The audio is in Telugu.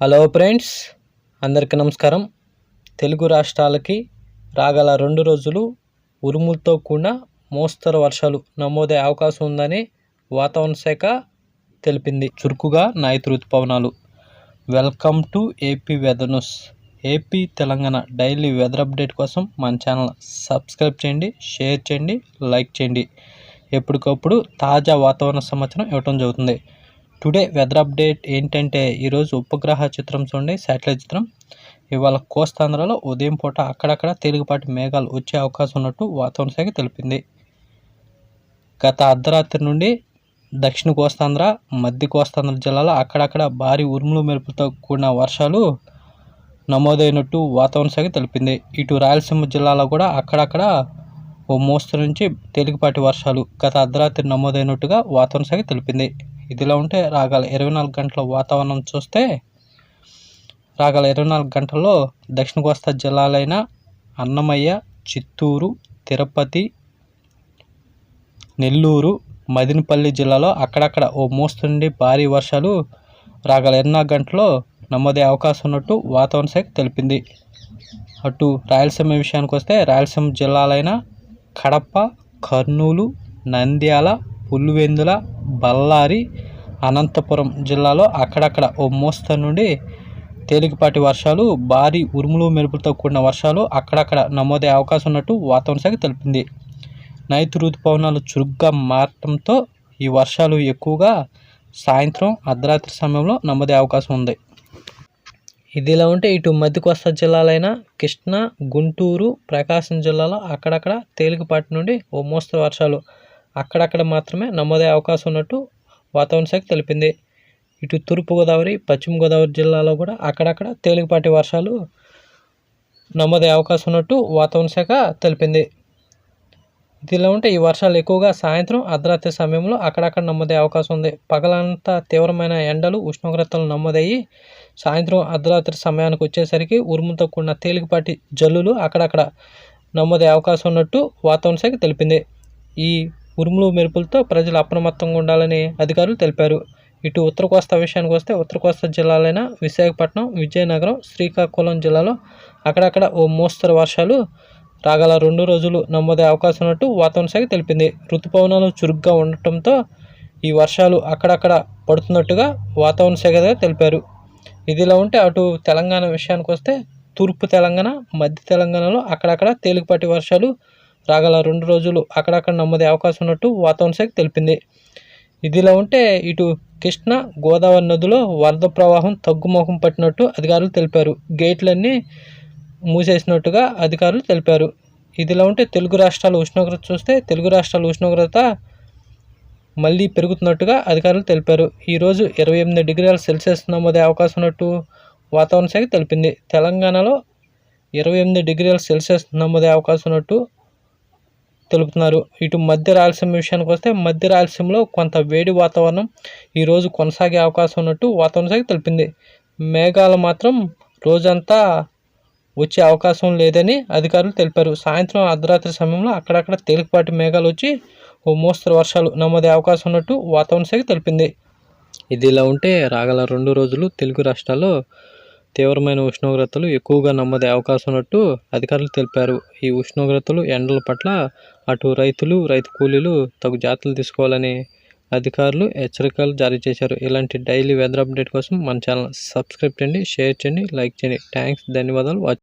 హలో ఫ్రెండ్స్ అందరికీ నమస్కారం. తెలుగు రాష్ట్రాలకి రాగల రెండు రోజులు ఉరుములతో కూడిన మోస్తరు వర్షాలు నమోదయ్యే అవకాశం ఉందని వాతావరణ శాఖ తెలిపింది. చురుకుగా నైతు ఋతుపవనాలు welcome to AP weather news. AP Telangana daily weather update కోసం మన ఛానల్ సబ్స్క్రైబ్ చేయండి షేర్ చేయండి లైక్ చేయండి. ఎప్పటికప్పుడు తాజా వాతావరణ సమాచారం ఇవ్వటం జరుగుతుంది. టుడే వెదర్ అప్డేట్ ఏంటంటే ఈరోజు ఉపగ్రహ చిత్రం చూడండి శాటిలైట్ చిత్రం. ఇవాళ కోస్తాంధ్రలో ఉదయం పూట అక్కడక్కడ తేలికపాటి మేఘాలు వచ్చే అవకాశం ఉన్నట్టు వాతావరణ శాఖ తెలిపింది. గత అర్ధరాత్రి నుండి దక్షిణ కోస్తాంధ్ర మధ్య కోస్తాంధ్ర జిల్లాలో అక్కడక్కడ భారీ ఉరుములు మెరుపులతో కూడిన వర్షాలు నమోదైనట్టు వాతావరణ శాఖ తెలిపింది. ఇటు రాయలసీమ జిల్లాలో కూడా అక్కడక్కడ ఓ మోస్తరు నుంచి తేలికపాటి వర్షాలు గత అర్ధరాత్రి నమోదైనట్టుగా వాతావరణ శాఖ తెలిపింది. ఇదిలా ఉంటే రాగల ఇరవై నాలుగు గంటల వాతావరణం చూస్తే రాగల ఇరవై నాలుగు గంటల్లో దక్షిణ కోస్తా జిల్లాలైన అన్నమయ్య చిత్తూరు తిరుపతి నెల్లూరు మదినపల్లి జిల్లాలో అక్కడక్కడ ఓ మోస్తుండి నుండి భారీ వర్షాలు రాగల ఇరవై నాలుగు గంటల్లో నమోదయ్యే అవకాశం ఉన్నట్టు వాతావరణ శాఖ తెలిపింది. అటు రాయలసీమ విషయానికి వస్తే రాయలసీమ జిల్లాలైన కడప కర్నూలు నంద్యాల పులివెందుల బళ్ళారి అనంతపురం జిల్లాలో అక్కడక్కడ ఓ మోస్తరు నుండి తేలికపాటి వర్షాలు భారీ ఉరుములు మెరుపులతో కూడిన వర్షాలు అక్కడక్కడ నమోదే అవకాశం ఉన్నట్టు వాతావరణ శాఖ తెలిపింది. నైతు ఋతుపవనాలు చురుగ్గా మారటంతో ఈ వర్షాలు ఎక్కువగా సాయంత్రం అర్ధరాత్రి సమయంలో నమోదే అవకాశం ఉంది. ఇదిలా ఉంటే ఇటు మధ్య కోస్తా జిల్లాలైన కృష్ణా గుంటూరు ప్రకాశం జిల్లాలో అక్కడక్కడ తేలికపాటి నుండి ఓ మోస్తరు వర్షాలు అక్కడక్కడ మాత్రమే నమోదే అవకాశం ఉన్నట్టు వాతావరణ శాఖ తెలిపింది. ఇటు తూర్పుగోదావరి పశ్చిమ గోదావరి జిల్లాలో కూడా అక్కడక్కడ తేలికపాటి వర్షాలు నమోదయ్యే అవకాశం ఉన్నట్టు వాతావరణ శాఖ తెలిపింది. ఇదిలా ఉంటే ఈ వర్షాలు ఎక్కువగా సాయంత్రం అర్ధరాత్రి సమయంలో అక్కడక్కడ నమోదయ్యే అవకాశం ఉంది. పగలంతా తీవ్రమైన ఎండలు ఉష్ణోగ్రతలు నమోదయ్యి సాయంత్రం అర్ధరాత్రి సమయానికి వచ్చేసరికి ఉరుములతో కూడిన తేలికపాటి జల్లులు అక్కడక్కడ నమోదయ్యే అవకాశం ఉన్నట్టు వాతావరణ శాఖ తెలిపింది. ఈ ఉరుములు మెరుపులతో ప్రజలు అప్రమత్తంగా ఉండాలని అధికారులు తెలిపారు. ఇటు ఉత్తర కోస్తా విషయానికి వస్తే ఉత్తర కోస్తా జిల్లాలైన విశాఖపట్నం విజయనగరం శ్రీకాకుళం జిల్లాలో అక్కడక్కడ ఓ మోస్తరు వర్షాలు రాగల రెండు రోజులు నమోదే అవకాశం ఉన్నట్టు వాతావరణ శాఖ తెలిపింది. ఋతుపవనాలు చురుగ్గా ఉండటంతో ఈ వర్షాలు అక్కడక్కడ పడుతున్నట్టుగా వాతావరణ శాఖ తెలిపారు. ఇదిలా ఉంటే అటు తెలంగాణ విషయానికి వస్తే తూర్పు తెలంగాణ మధ్య తెలంగాణలో అక్కడక్కడ తేలికపాటి వర్షాలు రాగల రెండు రోజులు అక్కడక్కడ నమ్మదే అవకాశం ఉన్నట్టు వాతావరణ శాఖ తెలిపింది. ఇదిలా ఉంటే ఇటు కృష్ణ గోదావరి నదిలో వరద ప్రవాహం తగ్గుముఖం పట్టినట్టు అధికారులు తెలిపారు. గేట్లన్నీ మూసేసినట్టుగా అధికారులు తెలిపారు. ఇదిలా ఉంటే తెలుగు రాష్ట్రాల ఉష్ణోగ్రత చూస్తే తెలుగు రాష్ట్రాల ఉష్ణోగ్రత మళ్ళీ పెరుగుతున్నట్టుగా అధికారులు తెలిపారు. ఈరోజు ఇరవై ఎనిమిది డిగ్రీల సెల్సియస్ నమోదే అవకాశం ఉన్నట్టు వాతావరణ శాఖ తెలిపింది. తెలంగాణలో ఇరవై ఎనిమిది డిగ్రీల సెల్సియస్ నమోదే అవకాశం ఉన్నట్టు తెలుపుతున్నారు. ఇటు మధ్య రాయలసీమ విషయానికి వస్తే మధ్య రాయలసీమలో కొంత వేడి వాతావరణం ఈరోజు కొనసాగే అవకాశం ఉన్నట్టు వాతావరణ శాఖ తెలిపింది. మేఘాలు మాత్రం రోజంతా వచ్చే అవకాశం లేదని అధికారులు తెలిపారు. సాయంత్రం అర్ధరాత్రి సమయంలో అక్కడక్కడ తేలికపాటి మేఘాలు వచ్చి ఓ మోస్తరు వర్షాలు నమోదే అవకాశం ఉన్నట్టు వాతావరణ శాఖ తెలిపింది. ఇది ఇలా ఉంటే రాగల రెండు రోజులు తెలుగు రాష్ట్రాల్లో తీవ్రమైన ఉష్ణోగ్రతలు ఎక్కువగా నమ్మదే అవకాశం ఉన్నట్టు అధికారులు తెలిపారు. ఈ ఉష్ణోగ్రతలు ఎండల పట్ల అటు రైతులు రైతు కూలీలు తగు జాగ్రత్తలు తీసుకోవాలని అధికారులు హెచ్చరికలు జారీ చేశారు. ఇలాంటి డైలీ వెదర్ అప్డేట్ కోసం మన ఛానల్ సబ్స్క్రైబ్ చేయండి షేర్ చేయండి లైక్ చేయండి. థ్యాంక్స్ ధన్యవాదాలు.